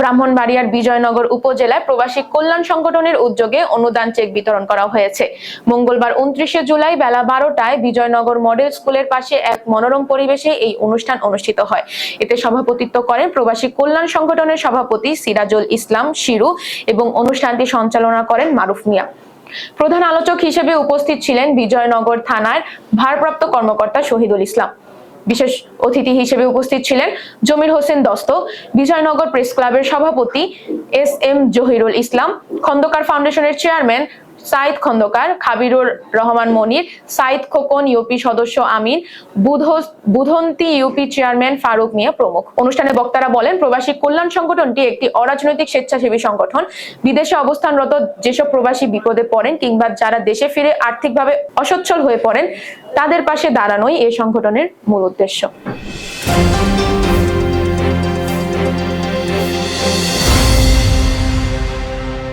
ব্রাহ্মণবাড়িয়ার বিজয়নগর উপজেলায় প্রবাসী কল্যাণ সংগঠনের উদ্যোগে অনুদান চেক বিতরণ করা হয়েছে। মঙ্গলবার উনত্রিশে জুলাই বেলা বারোটায় বিজয়নগর মডেল স্কুলের পাশে এক মনোরম পরিবেশে এই অনুষ্ঠান অনুষ্ঠিত হয়। এতে সভাপতিত্ব করেন প্রবাসী কল্যাণ সংগঠনের সভাপতি সিরাজুল ইসলাম, শিরু এবং অনুষ্ঠানটি সঞ্চালনা করেন মারুফ মিয়া। প্রধান আলোচক হিসেবে উপস্থিত ছিলেন বিজয়নগর থানার ভারপ্রাপ্ত কর্মকর্তা শহীদুল ইসলাম। বিশেষ অতিথি হিসেবে উপস্থিত ছিলেন জমির হোসেন দস্ত, বিজয়নগর প্রেস ক্লাবের সভাপতি এস এম জহিরুল ইসলাম, খন্দকার ফাউন্ডেশনের চেয়ারম্যান সাইদ খন্দকার, খাবিরুর রহমান মনির, সাইদ খোকন, ইউপি সদস্য আমিন বুধ- বুধন্তি ইউপি চেয়ারম্যান ফারুক মিয়া প্রমুখ। অনুষ্ঠানে বক্তারা বলেন, প্রবাসী কল্যাণ সংগঠনটি একটি অরাজনৈতিক স্বেচ্ছাসেবী সংগঠন। বিদেশে অবস্থানরত যেসব প্রবাসী বিপদে পড়েন কিংবা যারা দেশে ফিরে আর্থিকভাবে অসচ্ছল হয়ে পড়েন, তাদের পাশে দাঁড়ানোই এই সংগঠনের মূল উদ্দেশ্য।